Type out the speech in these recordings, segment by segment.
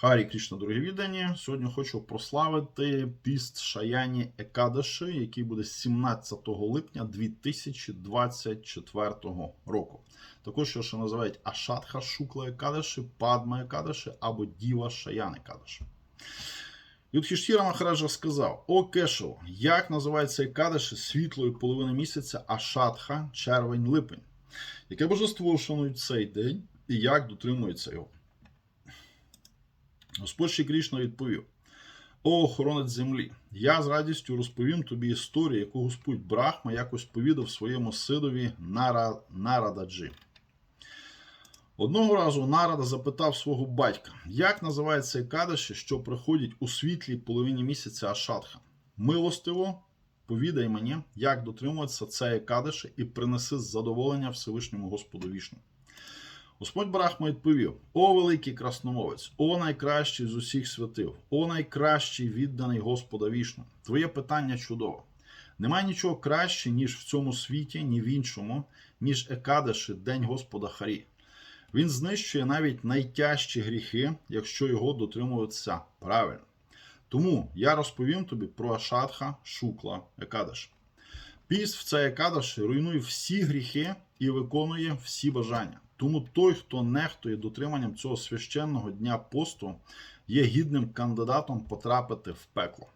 Харі Крішна, дорогі віддані. Сьогодні хочу прославити піст Шаяні Екадаши, який буде 17 липня 2024 року. Також що ще називають Ашатха Шукла Екадаши, Падма Екадаши або Діва Шаян Екадаши. Юдхіштіра Махараджа сказав: О Кешево, як називається Екадаши світлої половини місяця Ашатха, червень-липень? Яке божество вшанують цей день і як дотримується його? Господь Ші Крішна відповів: О, охоронець землі! Я з радістю розповім тобі історію, яку Господь Брахма якось повідав своєму сидові Нара... Нарададжі. Одного разу Нарада запитав свого батька, як називається Екадаші, що приходять у світлій половині місяця Ашатха. Милостиво, повідай мені, як дотримуватися цієї Екадаші і принеси задоволення Всевишньому Господу вішну. Господь Брахма відповів: О великий красномовець, о найкращий з усіх святив, о найкращий відданий Господа вішну. Твоє питання чудове. Немає нічого краще, ніж в цьому світі, ні в іншому, ніж Екадаши, День Господа Харі. Він знищує навіть найтяжчі гріхи, якщо його дотримуватися правильно. Тому я розповім тобі про Ашатха Шукла Екадаш. Піст в цей Екадаш руйнує всі гріхи і виконує всі бажання. Тому той, хто нехтує дотриманням цього священного дня посту, є гідним кандидатом потрапити в пекло.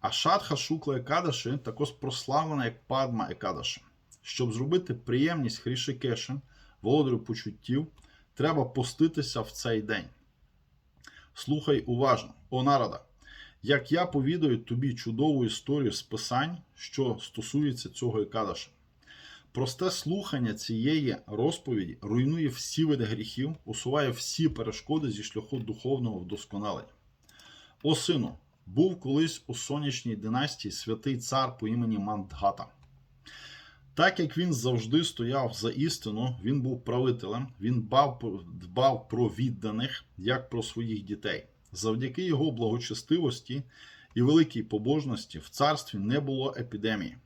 А Шатха Шукла Екадаши також прославлена як Падма Екадаши. Щоб зробити приємність Хрішикеші, володарю почуттів, треба поститися в цей день. Слухай уважно, о нарада, як я повідаю тобі чудову історію з писань, що стосується цього Екадаша. Просте слухання цієї розповіді руйнує всі види гріхів, усуває всі перешкоди зі шляху духовного вдосконалення. О сину, був колись у сонячній династії святий цар по імені Мандгата. Так як він завжди стояв за істину, він був правителем, він дбав, про відданих, як про своїх дітей. Завдяки його благочестивості і великій побожності в царстві не було епідемії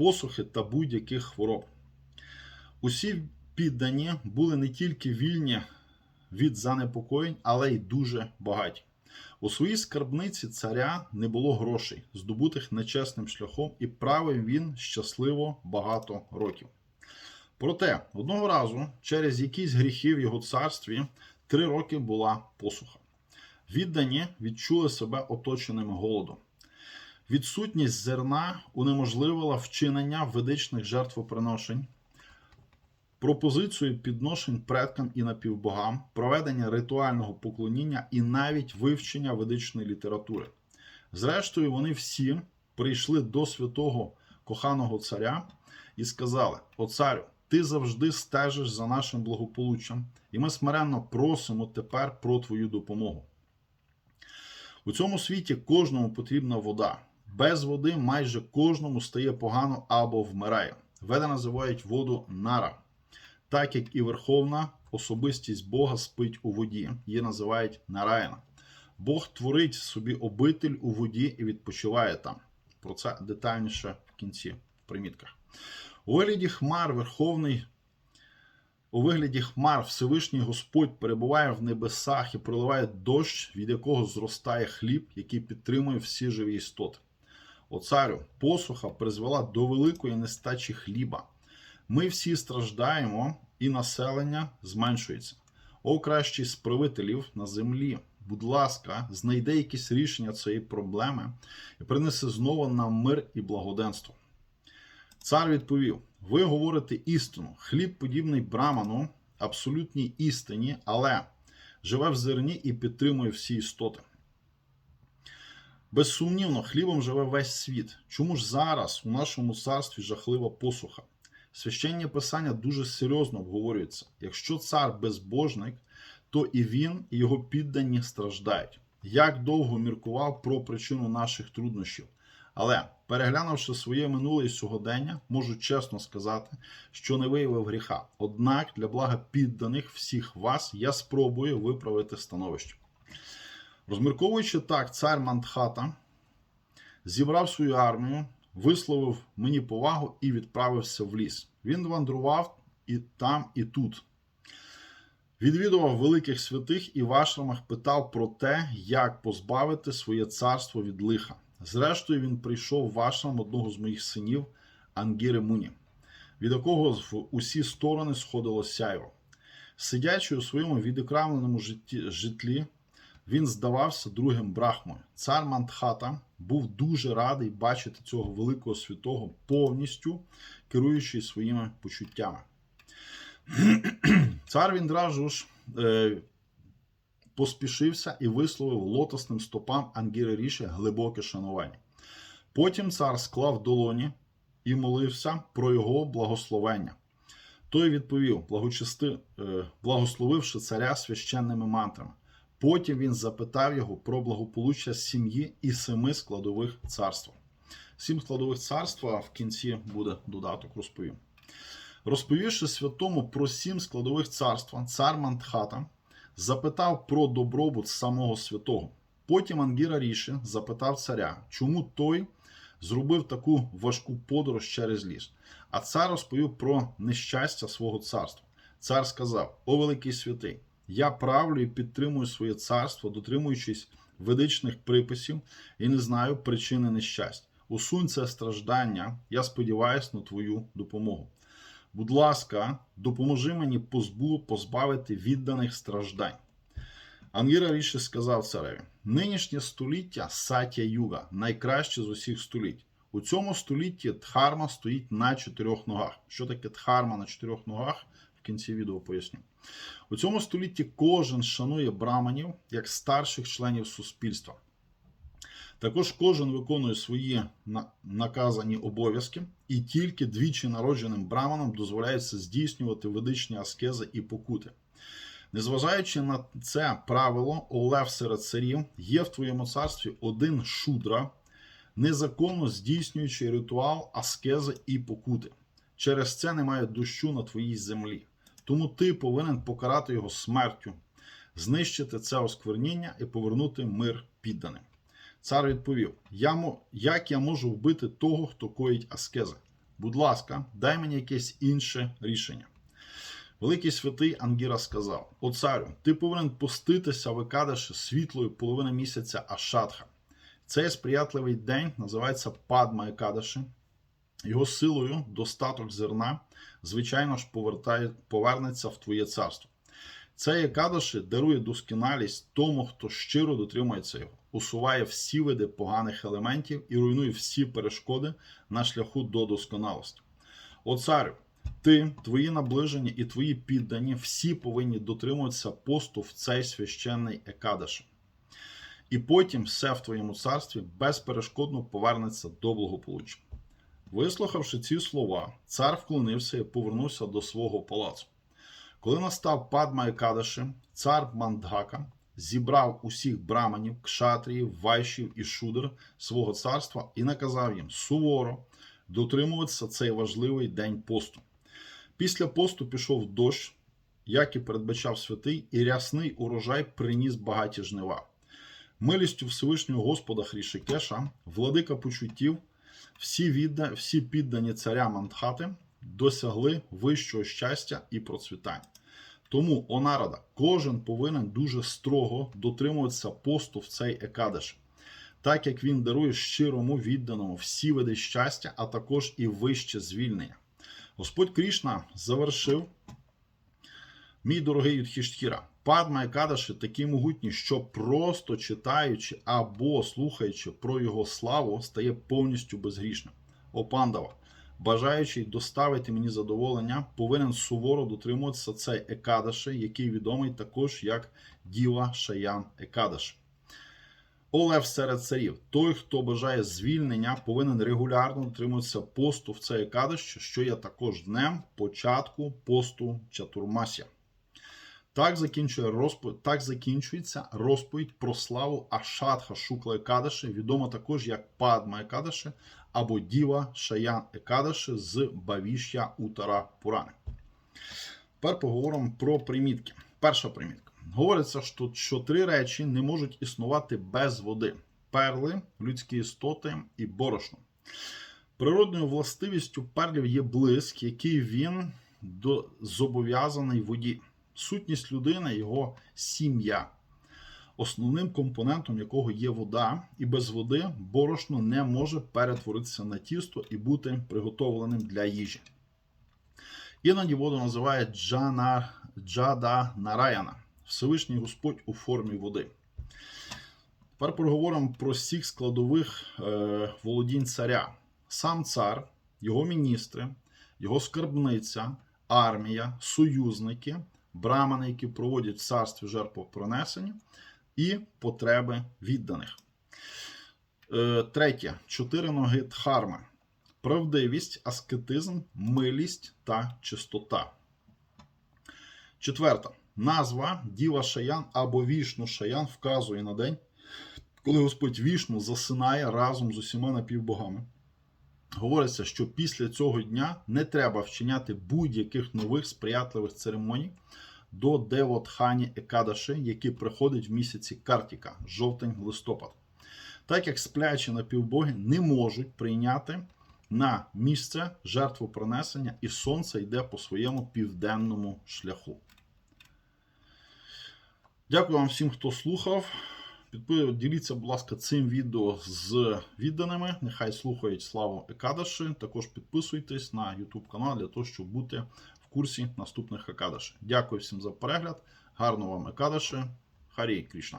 посухи та будь-яких хвороб. Усі піддані були не тільки вільні від занепокоєнь, але й дуже багаті. У своїй скарбниці царя не було грошей, здобутих нечесним шляхом, і правив він щасливо багато років. Проте одного разу, через якісь гріхи в його царстві, три роки була посуха. Віддані відчули себе оточеними голодом. Відсутність зерна унеможливила вчинення ведичних жертвоприношень, пропозицію підношень предкам і напівбогам, проведення ритуального поклоніння і навіть вивчення ведичної літератури. Зрештою, вони всі прийшли до святого коханого царя і сказали: О царю, ти завжди стежиш за нашим благополуччям, і ми смиренно просимо тепер про твою допомогу. У цьому світі кожному потрібна вода. Без води майже кожному стає погано або вмирає. Веда називають воду нара, так як і верховна особистість Бога спить у воді, її називають нараїна. Бог творить собі обитель у воді і відпочиває там. Про це детальніше в кінці в примітках. У вигляді хмар Верховний. У вигляді хмар Всевишній Господь перебуває в небесах і проливає дощ, від якого зростає хліб, який підтримує всі живі істоти. О царю, посуха призвела до великої нестачі хліба. Ми всі страждаємо, і населення зменшується. О кращий з на землі. Будь ласка, знайди якісь рішення цієї проблеми і принеси знову нам мир і благоденство. Цар відповів: Ви говорите істину, хліб подібний браману, абсолютній істині, але живе в зерні і підтримує всі істоти. Безсумнівно, хлібом живе весь світ. Чому ж зараз у нашому царстві жахлива посуха? Священні писання дуже серйозно обговорюються. Якщо цар безбожник, то і він, і його піддані страждають. Як довго міркував про причину наших труднощів. Але, переглянувши своє минуле і сьогодення, можу чесно сказати, що не виявив гріха. Однак для блага підданих всіх вас я спробую виправити становище. Розмірковуючи так, цар Мандхата зібрав свою армію, висловив мені повагу і відправився в ліс. Він вандрував і там, і тут. Відвідував великих святих і в ашрамах питав про те, як позбавити своє царство від лиха. Зрештою, він прийшов в ашрам одного з моїх синів Ангіри Муні, від якого в усі сторони сходило сяйво. Сидячи у своєму відокремленому житлі, він здавався другим брахмою. Цар Мантхата був дуже радий бачити цього великого святого повністю керуючи своїми почуттями. Цар Віндражуш е, поспішився і висловив лотосним стопам Ангіри Ріші глибоке шанування. Потім цар склав долоні і молився про його благословення. Той відповів, благочисти, е, благословивши царя священними мантрами. Потім він запитав його про благополуччя сім'ї і семи складових царства. Сім складових царства в кінці буде додаток, розповім. Розповівши святому про сім складових царства, цар Мантхата запитав про добробут самого святого. Потім Ангіра Ріші запитав царя, чому той зробив таку важку подорож через ліс. А цар розповів про нещастя свого царства. Цар сказав: О великий святий, я правлю і підтримую своє царство, дотримуючись ведичних приписів, і не знаю причини нещастя. Усунь це страждання, я сподіваюся на твою допомогу. Будь ласка, допоможи мені позбу, позбавити відданих страждань. Ангіра Ріші сказав цареві: нинішнє століття Сатя Юга, найкраще з усіх століть. У цьому столітті Дхарма стоїть на чотирьох ногах. Що таке Дхарма на чотирьох ногах? В кінці відео поясню. У цьому столітті кожен шанує браманів як старших членів суспільства. Також кожен виконує свої наказані обов'язки, і тільки двічі народженим браманам дозволяється здійснювати ведичні аскези і покути. Незважаючи на це правило, Олев серед царів є в твоєму царстві один шудра, незаконно здійснюючи ритуал аскези і покути. Через це немає дощу на твоїй землі. Тому ти повинен покарати його смертю, знищити це оскверніння і повернути мир підданим. Цар відповів: я, Як я можу вбити того, хто коїть аскези? Будь ласка, дай мені якесь інше рішення. Великий святий Ангіра сказав: О царю, ти повинен поститися в Екадаші світлою половини місяця Ашатха. Цей сприятливий день називається Падма Екадаші. Його силою достаток зерна, звичайно ж, повертає, повернеться в твоє царство. Цей Екадаші дарує досконалість тому, хто щиро дотримується його, усуває всі види поганих елементів і руйнує всі перешкоди на шляху до досконалості. О царю, ти, твої наближені і твої піддані всі повинні дотримуватися посту в цей священний Екадаш. І потім все в твоєму царстві безперешкодно повернеться до благополуччя. Вислухавши ці слова, цар вклонився і повернувся до свого палацу. Коли настав Падма Екадаши, цар Мандгака зібрав усіх браманів, кшатріїв, вайшів і шудер свого царства і наказав їм суворо дотримуватися цей важливий день посту. Після посту пішов дощ, як і передбачав святий, і рясний урожай приніс багаті жнива. Милістю Всевишнього Господа Хрішикеша, владика почуттів, всі, відда, всі піддані царя Мандхати досягли вищого щастя і процвітання. Тому, о нарада, кожен повинен дуже строго дотримуватися посту в цей екадеш, так як він дарує щирому відданому всі види щастя, а також і вище звільнення. Господь Крішна завершив, мій дорогий Юдхіштхіра, Падма Екадаші такі могутні, що просто читаючи або слухаючи про його славу, стає повністю безгрішним. О пандава, бажаючий доставити мені задоволення, повинен суворо дотримуватися цей Екадаші, який відомий також як Діва Шаян Екадаш. Олев серед царів. Той, хто бажає звільнення, повинен регулярно дотримуватися посту в цей Екадаш, що є також днем початку посту Чатурмася. Так закінчує розповідь, так закінчується розповідь про славу Ашатха Шукла Екадаши, відома також як Падма Екадаши або Діва Шаян Екадаши з Бавішя Утара Пурани. Тепер поговоримо про примітки. Перша примітка. Говориться, що, що три речі не можуть існувати без води: перли, людські істоти і борошно. Природною властивістю перлів є блиск, який він зобов'язаний воді. Сутність людини, його сім'я, основним компонентом якого є вода, і без води борошно не може перетворитися на тісто і бути приготовленим для їжі. Іноді воду називають Джана, Джада Нараяна, Всевишній Господь у формі води. Тепер поговоримо про всіх складових е, володінь царя. Сам цар, його міністри, його скарбниця, армія, союзники, брамани, які проводять в царстві жертвопринесення, і потреби відданих. Е, третє. Чотири ноги дхарми. Правдивість, аскетизм, милість та чистота. Четверта. Назва Діва Шаян або Вішну Шаян вказує на день, коли Господь Вішну засинає разом з усіма напівбогами. Говориться, що після цього дня не треба вчиняти будь-яких нових сприятливих церемоній до Девотхані Екадаши, які приходять в місяці Картіка, жовтень-листопад. Так як сплячі напівбоги не можуть прийняти на місце жертвопринесення, і сонце йде по своєму південному шляху. Дякую вам всім, хто слухав. Діліться, будь ласка, цим відео з відданими. Нехай слухають славу Екадаші. Також підписуйтесь на YouTube канал для того, щоб бути в курсі наступних Екадаші. Дякую всім за перегляд. Гарного вам Екадаші. Харі Крішна.